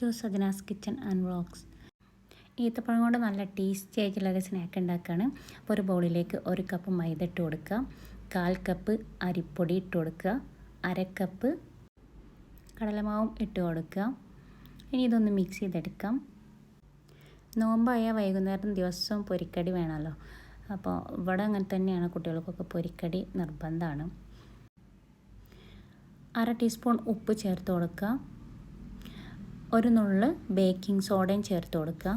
To Sajana's kitchen and vlogs. ഈത്തപ്പഴം കൊണ്ട് നല്ല ടേസ്റ്റി ആയിട്ടുള്ളൊരു സ്നാക്ക് ഉണ്ടാക്കുകയാണ് അപ്പോൾ ഒരു ബൗളിലേക്ക് ഒരു കപ്പ് മൈദ ഇട്ട് കൊടുക്കുക. കാൽ കപ്പ് അരിപ്പൊടി ഇട്ട് കൊടുക്കുക. അര കപ്പ് കടലമാവും ഇട്ട് കൊടുക്കുക. ഇനി ഇതൊന്ന് മിക്സ് ചെയ്തെടുക്കാം. നോമ്പായ വൈകുന്നേരം ദിവസവും പൊരിക്കടി വേണമല്ലോ. അപ്പോൾ ഇവിടെ അങ്ങനെ തന്നെയാണ് കുട്ടികൾക്കൊക്കെ പൊരിക്കടി നിർബന്ധമാണ്. അര ടീസ്പൂൺ ഉപ്പ് ചേർത്ത് കൊടുക്കുക. ഒരു നുള്ള് ബേക്കിംഗ് സോഡയും ചേർത്ത് കൊടുക്കുക.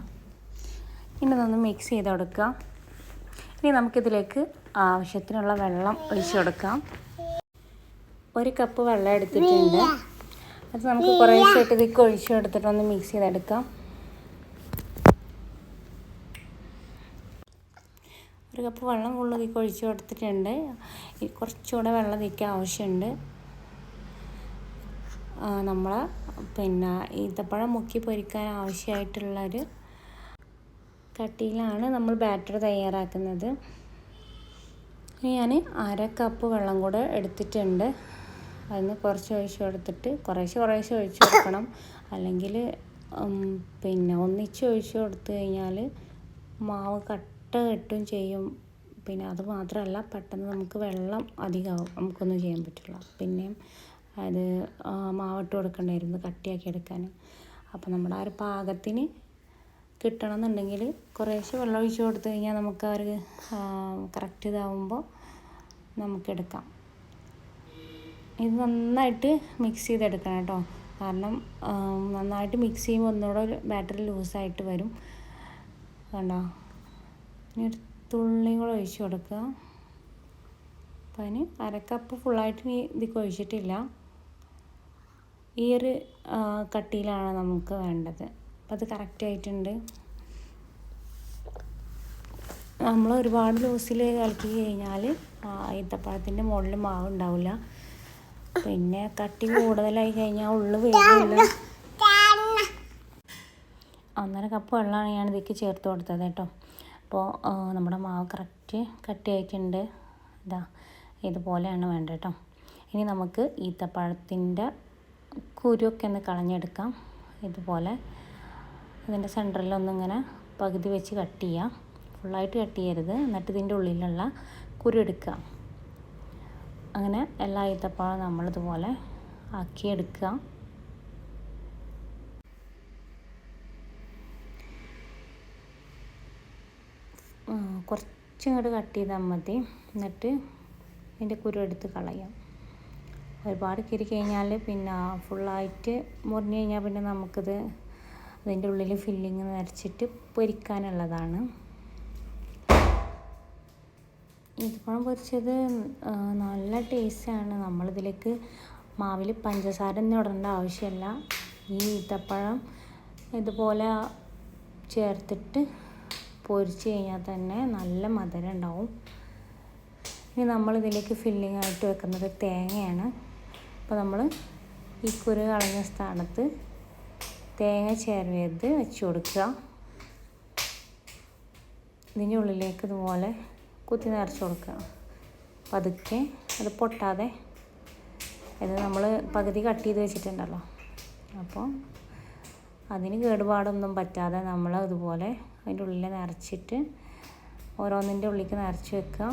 ഇനി ഇതൊന്ന് മിക്സ് ചെയ്ത് കൊടുക്കുക. ഇനി നമുക്കിതിലേക്ക് ആവശ്യത്തിനുള്ള വെള്ളം ഒഴിച്ച് കൊടുക്കാം. ഒരു കപ്പ് വെള്ളം എടുത്തിട്ടുണ്ട്. അത് നമുക്ക് കുറേശ്ശായിട്ട് ഇതിലേക്ക് ഒഴിച്ച് കൊടുത്തിട്ടൊന്ന് മിക്സ് ചെയ്തെടുക്കാം. ഒരു കപ്പ് വെള്ളം ഫുള്ള് ഇതിലേക്ക് ഒഴിച്ച് കൊടുത്തിട്ടുണ്ട്. കുറച്ചുകൂടെ വെള്ളം ഇതിലേക്ക് ആവശ്യമുണ്ട്. നമ്മൾ പിന്നെ ഈത്തപ്പഴം മുക്കി പൊരിക്കാൻ ആവശ്യമായിട്ടുള്ളൊരു കട്ടിയിലാണ് നമ്മൾ ബാറ്റർ തയ്യാറാക്കുന്നത്. ഞാൻ അര കപ്പ് വെള്ളം കൂടെ എടുത്തിട്ടുണ്ട്. അതിന് കുറച്ച് ഒഴിച്ച് കൊടുത്തിട്ട് കുറേശ്ശെ കുറേശ്ശെ ഒഴിച്ച് കൊടുക്കണം. അല്ലെങ്കിൽ പിന്നെ ഒന്നിച്ച് ഒഴിച്ച് കൊടുത്തു കഴിഞ്ഞാൽ മാവ് കട്ട കെട്ടും ചെയ്യും. പിന്നെ അത് മാത്രമല്ല പെട്ടെന്ന് നമുക്ക് വെള്ളം അധികമാവും. നമുക്കൊന്നും ചെയ്യാൻ പറ്റില്ല. പിന്നെയും അത് മാവിട്ട് കൊടുക്കേണ്ടായിരുന്നു കട്ടിയാക്കി എടുക്കാൻ അപ്പോൾ നമ്മുടെ ആ ഒരു പാകത്തിന് കിട്ടണം എന്നുണ്ടെങ്കിൽ കുറേശ്ശെ വെള്ളം ഒഴിച്ച് കൊടുത്തു കഴിഞ്ഞാൽ നമുക്ക് ഒരു കറക്റ്റ് ഇതാവുമ്പോൾ നമുക്കെടുക്കാം ഇത് നന്നായിട്ട് മിക്സ് ചെയ്തെടുക്കണം കേട്ടോ. കാരണം നന്നായിട്ട് മിക്സ് ചെയ്യുമ്പോൾ ഒന്നുകൂടെ ഒരു ബാറ്ററി ലൂസായിട്ട് വരും. കണ്ടോ? ഇനി ഒരു തുള്ളിയും കൂടെ ഒഴിച്ച് കൊടുക്കുക. അപ്പം അതിന് അരക്കപ്പ് ഫുള്ളായിട്ട് ഇനി ഇതിൽ ഒഴിച്ചിട്ടില്ല. ഈ ഒരു കട്ടിയിലാണ് നമുക്ക് വേണ്ടത്. അപ്പം അത് കറക്റ്റ് ആയിട്ടുണ്ട്. നമ്മൾ ഒരുപാട് ലൂസിൽ കലക്കി കഴിഞ്ഞാൽ ഈത്തപ്പഴത്തിന്റെ മുകളിൽ മാവ് ഉണ്ടാവില്ല പിന്നെ കട്ടി കൂടുതലായി കഴിഞ്ഞാൽ ഉള്ളു വേവില്ല ഒന്നര കപ്പ് വെള്ളമാണ് ഞാൻ ഇതിലേക്ക് ചേർത്ത് കൊടുത്തത് കേട്ടോ. അപ്പോൾ നമ്മുടെ മാവ് കറക്റ്റ് കട്ടിയായിട്ടുണ്ട്. ഇതാ ഇതുപോലെയാണ് വേണ്ടത് കേട്ടോ. ഇനി നമുക്ക് ഈത്തപ്പഴത്തിന്റെ കുരുവൊക്കെ ഒന്ന് കളഞ്ഞെടുക്കാം. ഇതുപോലെ ഇതിന്റെ സെന്ററിലൊന്നിങ്ങനെ പകുതി വെച്ച് കട്ട് ചെയ്യുക ഫുള്ളായിട്ട് കട്ട് ചെയ്യരുത്. എന്നിട്ട് ഇതിന്റെ ഉള്ളിലുള്ള കുരു എടുക്കുക. അങ്ങനെ എല്ലാ ഈത്തപ്പഴം നമ്മളിതുപോലെ ആക്കിയെടുക്കുക. കുറച്ചിങ്ങോട്ട് കട്ട് ചെയ്താൽ മതി. എന്നിട്ട് ഇതിന്റെ കുരു എടുത്ത് കളയാം. ഒരുപാട് കീറി കഴിഞ്ഞാൽ പിന്നെ ഫുള്ളായിട്ട് മുറിഞ്ഞ് കഴിഞ്ഞാൽ പിന്നെ നമുക്കിത് അതിന്റെ ഉള്ളിൽ ഫില്ലിങ് നിറച്ചിട്ട് പൊരിക്കാനുള്ളതാണ്. ഈത്തപ്പഴം പൊരിച്ചത് നല്ല ടേസ്റ്റാണ്. നമ്മളിതിലേക്ക് മാവിൽ പഞ്ചസാര ഒന്നും ഇടേണ്ട ആവശ്യമില്ല ഈ ഈത്തപ്പഴം ഇതുപോലെ ചേർത്തിട്ട് പൊരിച്ച് കഴിഞ്ഞാൽ തന്നെ നല്ല മധുരം ഉണ്ടാവും. ഇനി നമ്മളിതിലേക്ക് ഫില്ലിംഗ് ആയിട്ട് വെക്കുന്നത് തേങ്ങയാണ്. അപ്പോൾ നമ്മൾ ഈ കുരു കളഞ്ഞ സ്ഥാനത്ത് തേങ്ങ ചേർവേത് വെച്ച് കൊടുക്കുക. ഇതിന്റെ ഉള്ളിലേക്ക് ഇതുപോലെ കുത്തി നിറച്ച് കൊടുക്കുക. പതുക്കെ അത് പൊട്ടാതെ ഇത് നമ്മൾ പകുതി കട്ട് ചെയ്ത് വെച്ചിട്ടുണ്ടല്ലോ. അപ്പോൾ അതിന് കേടുപാടൊന്നും പറ്റാതെ നമ്മൾ ഇതുപോലെ അതിന്റെ ഉള്ളിൽ നിറച്ചിട്ട് ഓരോന്നിന്റെ ഉള്ളിലേക്ക് നിറച്ച് വെക്കുക.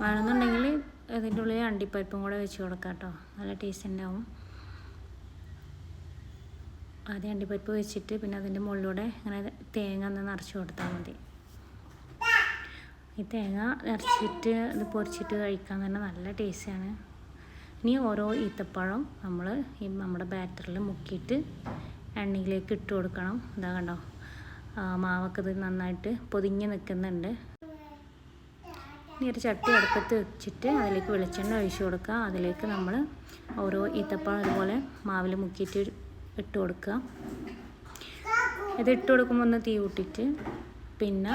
വേണമെന്നുണ്ടെങ്കിൽ ഇതിന്റെ ഉള്ളിൽ അണ്ടിപ്പരിപ്പും കൂടെ വെച്ച് കൊടുക്കാം കേട്ടോ. നല്ല ടേസ്റ്റ് ഉണ്ടാവും ആദ്യം അണ്ടിപ്പരിപ്പ് വെച്ചിട്ട് പിന്നെ അതിന്റെ മുകളിലൂടെ ഇങ്ങനെ തേങ്ങ ഒന്ന് നിറച്ച് കൊടുത്താൽ മതി. ഈ തേങ്ങ നിറച്ചിട്ട് ഇത് പൊരിച്ചിട്ട് കഴിക്കാൻ തന്നെ നല്ല ടേസ്റ്റാണ് ഇനി ഓരോ ഈത്തപ്പഴം നമ്മൾ ഈ നമ്മുടെ ബാറ്ററിൽ മുക്കിയിട്ട് എണ്ണയിലേക്ക് ഇട്ട് കൊടുക്കണം. ഇതാ കണ്ടോ? മാവൊക്കെ ഇത് നന്നായിട്ട് പൊതിഞ്ഞ് നിൽക്കുന്നുണ്ട്. ഇനി ഒരു ചട്ടി അടുപ്പത്ത് വെച്ചിട്ട് അതിലേക്ക് വെളിച്ചെണ്ണ ഒഴിച്ച് കൊടുക്കുക. അതിലേക്ക് നമ്മൾ ഓരോ ഈത്തപ്പഴം അതുപോലെ മാവിൽ മുക്കിയിട്ട് ഇട്ട് കൊടുക്കുക. ഇത് ഇട്ട് കൊടുക്കുമ്പോൾ ഒന്ന് തീ കൂട്ടിയിട്ട് പിന്നെ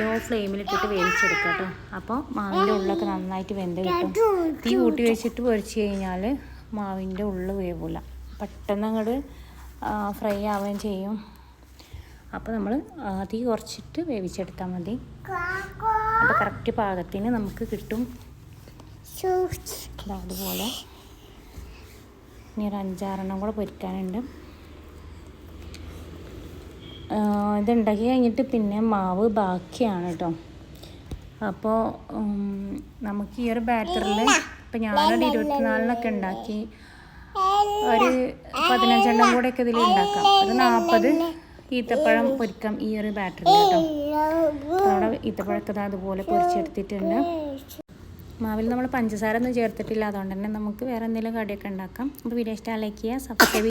ലോ ഫ്ലെയിമിലിട്ടിട്ട് വേവിച്ചെടുക്കുക കേട്ടോ. അപ്പോൾ മാവിന്റെ ഉള്ളൊക്കെ നന്നായിട്ട് വെന്ത് കിട്ടും. തീ കൂട്ടി വെച്ചിട്ട് പൊരിച്ച് കഴിഞ്ഞാൽ മാവിന്റെ ഉള്ളു വേവില്ല പെട്ടെന്ന് അങ്ങോട്ട് ഫ്രൈ ആവുകയും ചെയ്യും. അപ്പോൾ നമ്മൾ തീ കുറച്ചിട്ട് വേവിച്ചെടുത്താൽ മതി. അപ്പോൾ കറക്റ്റ് പാകത്തിന് നമുക്ക് കിട്ടും. അതുപോലെ. ഇനി ഒരു അഞ്ചാറെണ്ണം കൂടെ പൊരിക്കാനുണ്ട്. ഇതുണ്ടാക്കി കഴിഞ്ഞിട്ട് പിന്നെ മാവ് ബാക്കിയാണ് കേട്ടോ അപ്പോൾ നമുക്ക് ഈ ഒരു ബാറ്ററിൽ ഇപ്പം ഞാനൊരു ഇരുപത്തിനാലിനൊക്കെ ഉണ്ടാക്കി ഒരു പതിനഞ്ചെണ്ണം കൂടെയൊക്കെ ഇതിൽ ഉണ്ടാക്കാം. ഒരു നാൽപ്പത് ഈത്തപ്പഴം പൊരിക്കാം. ഈ ഒരു ബാറ്ററി കേട്ടോ അവിടെ ഈത്തപ്പഴമൊക്കെ ദാ അതുപോലെ പൊരിച്ചെടുത്തിട്ടുണ്ട്. മാവിൽ നമ്മൾ പഞ്ചസാര ഒന്നും ചേർത്തിട്ടില്ല. അതുകൊണ്ട് തന്നെ നമുക്ക് വേറെ എന്തെങ്കിലും കടിയൊക്കെ ഉണ്ടാക്കാം. അപ്പോൾ വീഡിയോ ഇഷ്ടം ലൈക്ക് ചെയ്യുക സബ്സ്ക്രൈബ്